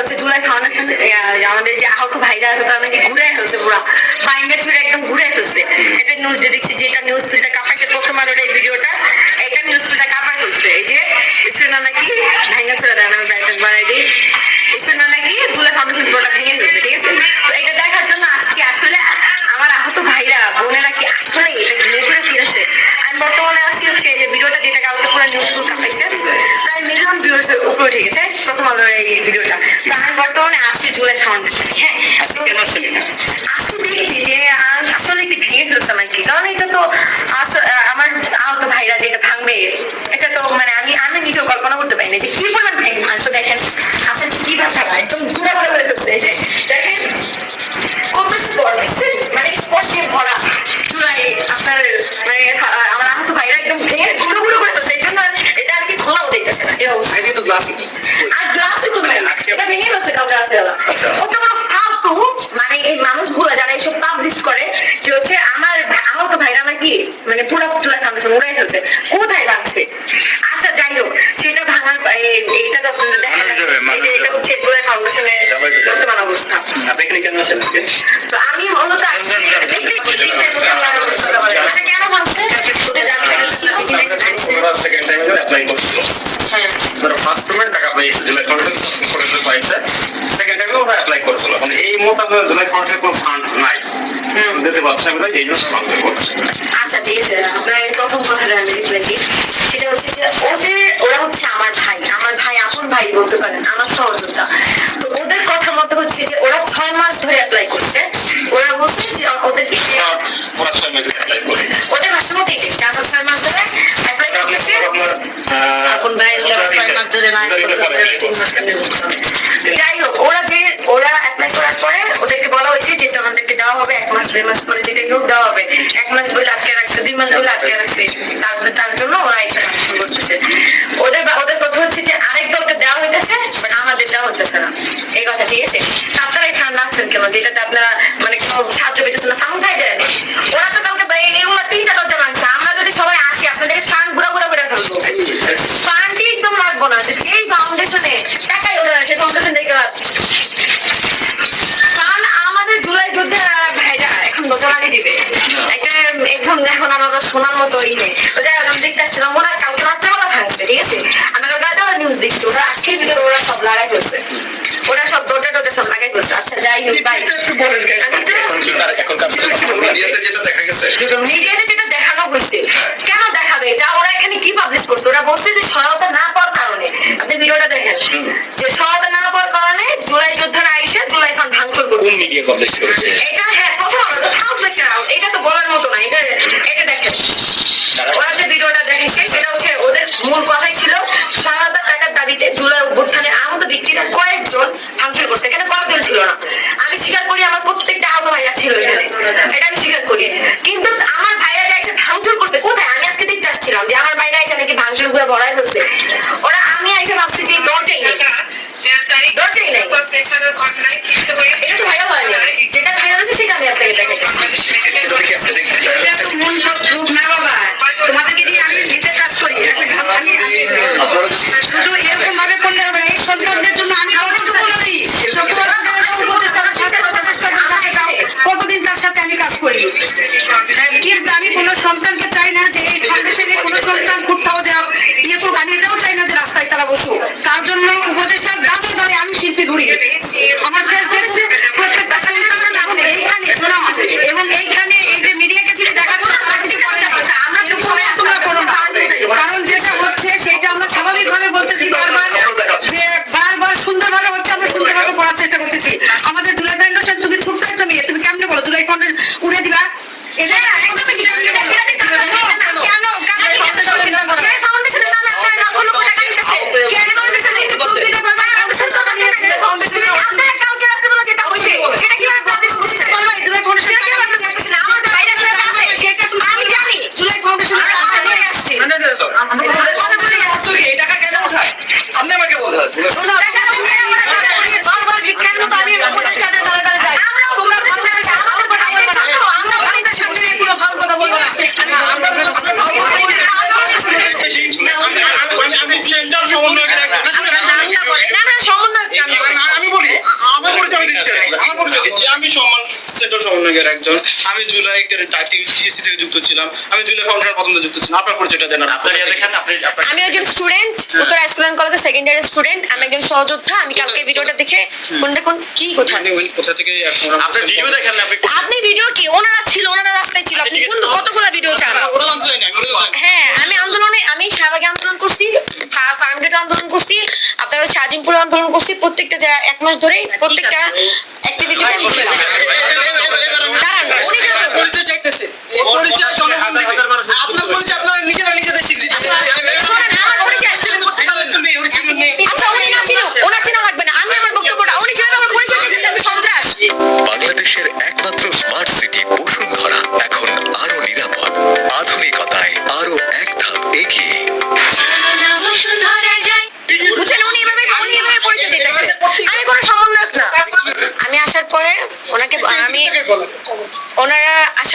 হচ্ছে, জুলাই ফাউন্ডেশন আমাদের যে আহত ভাইরা আছে, তারা নাকি ঘুরে ফেলছে পুরা। বাইঙ্গা ছুড়ে একদম ঘুরে ফেলছে এটা নিউজ দিয়ে দেখছি, যেটা নিউজ ফিল্টার কাপাইছে, প্রথম আলোর এই ভিডিওটা এটা নিউজ ফিল্টার কাপাই ফেলছে এই যে ইসেনা নাকি ভাঙ্গা ছুড়ে দেন, আমি ব্রাইটনেস বাড়াই দিই। ইসেনা নাকি, জুলাই ফাউন্ডেশন পুরোটা ভেঙে ফেলছে, ঠিক আছে? তো এটা দেখার জন্য আসছি। আসলে আমার আহত ভাইরা, বোনেরা কি আসলে এটা ঘুরে ঘুরে ফিরেছে? আমি বর্তমানে আসছি হচ্ছে, এই যে ভিডিওটা যেটা কালকে পুরো নিউজ ফুল কাপাইছে, প্রায় মিলিয়ন ভিউয়ার্স উপরে উঠে গেছে প্রথম আলোর এই ভিডিওটা। বর্তমানে জুলাই ফাউন্ডেশন হ্যাঁ কেন? আসলে দেখছি যে আসলে কি ভেঙে ফেলছে নাকি? কারণ এটা তো আমার আহত ভাইরা যেটা ভাঙবে এটা তো মানে আমি আমি নিজেও কল্পনা করতে পারি না যে কি পরিমাণ ভেঙে মাংস দেখেন আসলে কি ব্যাপার একদম জুড়ে করে করে ফেলছে দেখেন কত স্পট মানে স্পট দিয়ে ভরা চূড়ায় আপনার মানে আমার আহত ভাইরা একদম ভেঙে গুঁড়ো গুঁড়ো করে ফেলছে। এই জন্য এটা আর কি খোলাও যাইতেছে না। এই অবস্থা। তো গ্লাসে এই মুহূর্তে জুলাই কোনো ফান্ড নাই। দিতে পারছে আমি এই জন্য ফান্ড করছে। আচ্ছা ঠিক আছে আপনার প্রথম কথাটা আমি রিপ্লাই দিই সেটা হচ্ছে যে ওদের ওরা হচ্ছে আমার ভাই। আমার ভাই আপন ভাই বলতে পারেন আমার সহযোদ্ধা। মাস ধরে অ্যাপ্লাই করছে। ওরা বলছে যে টাইমে অ্যাপ্লাই ওদের ভাষা দেখছে ছয় মাস ধরে অ্যাপ্লাই করতেছে এখন আপন ছয় মাস ধরে না তিন মাস যাই হোক ওরা যে ওরা অ্যাপ্লাই করার পরে ওদেরকে বলা হয়েছে যে তোমাদেরকে দেওয়া হবে এক মাস দুই মাস পরে ওরা কালকে রাত্রেবেলা ভাঙছে ঠিক আছে আমি ওরা নিউজ দেখছি ওরা আজকের ভিতরে ওরা সব লাগাই ফেলছে ওরা সব দরজা টরজা সব লাগাই ফেলছে আচ্ছা যাই হোক এখনকার মিডিয়াতে যেটা দেখা গেছে। মিডিয়াতে যেটা দেখানো হয়েছে কেন দেখাবে? এটা ওরা এখানে কি পাবলিশ করছে? ওরা বলছে যে সহায়তা না সমন্বয়কের একজন। আমি জুলাই টিসিসি থেকে যুক্ত ছিলাম। আমি জুলাই ফাউন্ডেশন প্রথম যুক্ত ছিলাম। আপনার পরিচয়টা দেন আপনার ইয়ে দেখেন আপনি আমি একজন স্টুডেন্ট উত্তর হাইস্কুল কলেজের সেকেন্ড ইয়ারের স্টুডেন্ট। আমি একজন সহযোদ্ধা। আমি কালকে ভিডিওটা দেখে কোনটা কোন কি কোথা? থেকে ভিডিও দেখেন আপনি আপনি ভিডিও কি? ওনারা ছিল ওনারা রাস্তায় ছিল। আপনি কোন কতগুলো ভিডিও চান? হ্যাঁ আমি আন্দোলনে আমি শাহবাগে আন্দোলন করছি ফার্ম গেট আন্দোলন করছি আপনার ওই শাহজিমপুর আন্দোলন করছি। প্রত্যেকটা এক মাস ধরে প্রত্যেকটা অ্যাক্টিভিটিতে আমি ছিলাম। ওনারা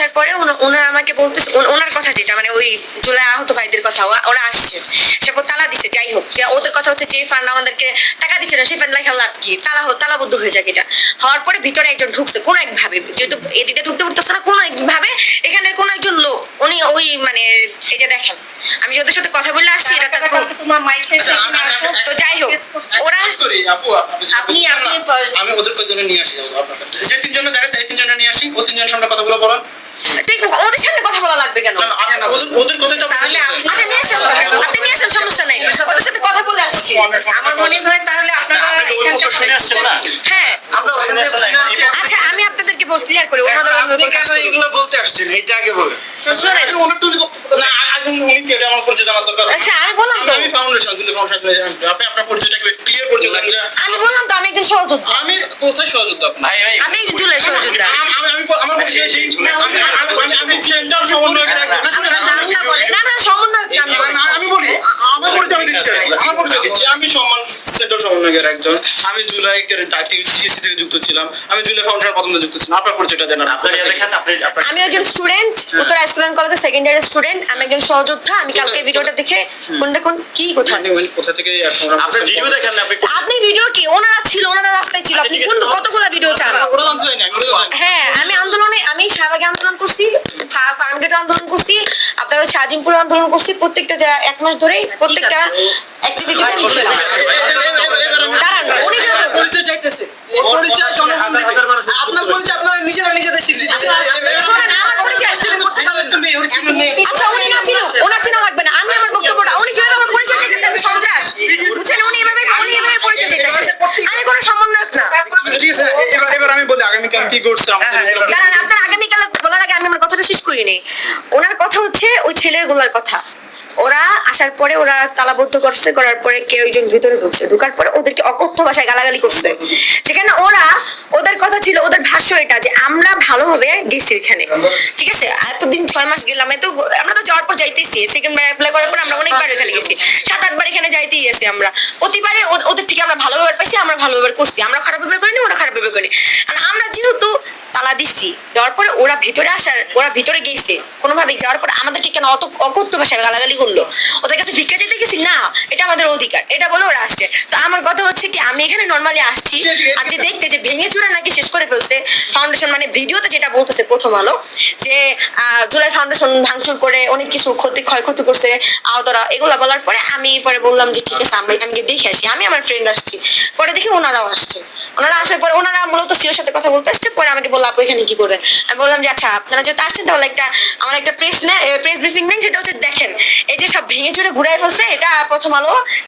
আসার পরে ওনা- ওনারা আমাকে বলতেছে ওনার কথা যেটা মানে ওই জুলাই আহত ভাইদের কথা ওরা- ওরা আসছে। সে পর তালা দিছে যাই হোক। ওদের কথা হচ্ছে যে ফান্ড আমাদেরকে টাকা দিচ্ছে না সেই ফান্ড লেখা লাভ কি? তালা হো- তালাবদ্ধ হয়ে যায় এটা। হওয়ার পরে ভিতরে একজন ঢুকছে কোনো এক ভাবে যেহেতু এদিকে ঢুকতে পারতেছে না কোনো এক ভাবে এখানে কোনো একজন লোক। উনি ওই মানে এই যে দেখেন আমি ওদের সাথে কথা বলে আসছি এটা তার। তোমার মাইক তো যাই হোক ওরা আপু আপনি- আপনি আমি ওদের কয়জনে নিয়ে আসি আপনার কাছে। যে তিনজনে দেখা যায় এই তিনজনে নিয়ে আসি ও তিনজনের সামনে কথাগুলো বলেন ঠিক ওদের সামনে কথা বলা লাগবে কেন? ওদের ওদের তো তাহলে আচ্ছা নিয়ে আসেন আপনি নিয়ে আসেন সমস্যা নাই। ওদের সাথে কথা বলে আসছি। আমার মনে হয় তাহলে আপনারা শুনে আসছেন না। হ্যাঁ। আমরা শুনে আসছেন আচ্ছা আমি আপনাদেরকে ক্লিয়ার করি ওনাদের আপনি কেন এগুলো বলতে আসছেন এটা আগে বলেন। শোনেন। আমি ওনার টুলি বক্তব্য না আগে উনি কি আমার পরিচয় জানার দরকার আছে। আচ্ছা আমি বললাম তো। আমি ফাউন্ডেশন দিলে ফাউন্ডেশন আপনি আপনার পরিচয়টাকে ক্লিয়ার পরিচয় দেন যে আমি বললাম তো আমি একজন সহযোদ্ধা। আমি কোথায় সহযোদ্ধা? আপনি আমি একজন জুলাই সহযোদ্ধা। আমি আমি আমি আমার পরিচয় দিই। আমি আমি- আমি আমি সেন্টার একজন। না, না না সমন্বয় আমি বলি। আমি বলি আমার পরিচয় আমি দিচ্ছি আমার পরিচয় দিচ্ছি আমি সম্মান সেন্টার একজন। আমি জুলাই টিসিসি থেকে যুক্ত ছিলাম। আমি জুলাই ফাউন্ডেশন প্রথম থেকে যুক্ত ছিলাম। আপনার পরিচয়টা দেন আপনার ইয়ে দেখেন আপনি আপনার আমি একজন স্টুডেন্ট উত্তর হাইস্কুল কলেজের সেকেন্ড ইয়ারের স্টুডেন্ট আমি একজন সহযোদ্ধা। আমি কালকে ভিডিওটা দেখে কোনটা কোন কি আপনি ওই কোথা থেকে এখন আপনার ভিডিও দেখেন না আপনি আপনি ভিডিও কি? ওনারা ছিল ওনারা রাস্তায় ছিল। আপনি কোন কতগুলো ভিডিও চান? ওরা জানতে চাই না আমি ওরা জানি হ্যাঁ আমি আন্দোলনে আমি শাহবাগে আন্দোলন করছি ফার্ম গেট আন্দোলন করছি আপনার শাহজিমপুর আন্দোলন করছি। প্রত্যেকটা এক মাস ধরে প্রত্যেকটা অ্যাক্টিভিটিতে আমি ছিলাম দাঁড়ান উনি যাবেন পরিচয় চাইতেছে এই পরিচয় জনগণ দিবে। আপনার পরিচয় আপনারা নিজেরা নিজেদের স্বীকৃতি দিচ্ছেন। শোনেন আমার পরিচয় আসছে আচ্ছা উনি না ছিল ওনার চেনা লাগবে না আমি আমার বক্তব্যটা উনি যেভাবে আমার পরিচয় দিতেছে আমি সন্ত্রাস বুঝছেন উনি এভাবে উনি এভাবে পরিচয় দিতেছে আমি কোনো সমন্বয়ক না ঠিক আছে এবার এবার আমি বলি আগামীকাল কি করছে আমাদের দাঁড়ান আপনার আগামীকাল বলার আগে আমি আমার কথাটা শেষ করিনি। ওনার কথা হচ্ছে ওই ছেলেগুলোর কথা। আসার পরে ওরা তালাবদ্ধ করছে, করার পরে কেউ একজন ভিতরে ঢুকছে। ঢুকার পরে ওদেরকে অকথ্য ভাষায় গালাগালি করছে। যেখানে ওরা, ওদের কথা ছিল, ওদের ভাষ্য এটা যে আমরা ভালোভাবে গেছি ওইখানে। ঠিক আছে? এতদিন ছয় মাস গেলাম, এত আমরা তো যাওয়ার পর যাইতেছি। সেকেন্ড বার অ্যাপ্লাই করার পর আমরা অনেকবার এখানে গেছি। সাত, আটবার এখানে যাইতেই গেছি আমরা। প্রতিবারে ওদের থেকে আমরা ভালো ব্যবহার পাইছি, আমরা ভালো ব্যবহার করছি। আমরা খারাপ ব্যবহার করিনি, ওরা খারাপ ব্যবহার করি আর আমরা যেহেতু তালা দিচ্ছি দেওয়ার পরে ওরা ভিতরে আসার, ওরা ভিতরে গেছে। কোনোভাবে যাওয়ার পরে আমাদেরকে কেন অত অকথ্য ভাষায় গালাগালি করল? ওদের কাছে ভিক্ষা চাইতে গেছি? না এটা আমাদের অধিকার এটা বলে ওরা আসছে। তো আমার কথা হচ্ছে কি আমি এখানে নর্মালি আসছি আর যে দেখতে যে ভেঙে চুরে নাকি শেষ করে ফেলছে ফাউন্ডেশন মানে ভিডিওতে যেটা বলতেছে প্রথম আলো যে জুলাই ফাউন্ডেশন ভাঙচুর করে অনেক কিছু ক্ষতি ক্ষয়ক্ষতি করছে আহতরা এগুলো বলার পরে আমি পরে বললাম যে ঠিক আছে আমরা আমি দেখে আসি। আমি আমার ফ্রেন্ড আসছি। পরে দেখি ওনারাও আসছে। ওনারা আসার পরে ওনারা মূলত সিওর সাথে কথা বলতে আসছে পরে আমাকে বলল আপু এখানে কি করে? আমি বললাম যে আচ্ছা আপনারা যেহেতু আসছেন তাহলে একটা আমার একটা প্রেস নেই প্রেস ব্রিফিং নেন সেটা হচ্ছে দেখেন এই যে সব ভেঙে চুরে ঘুরে ফেলছে এটা প্রথম আলো।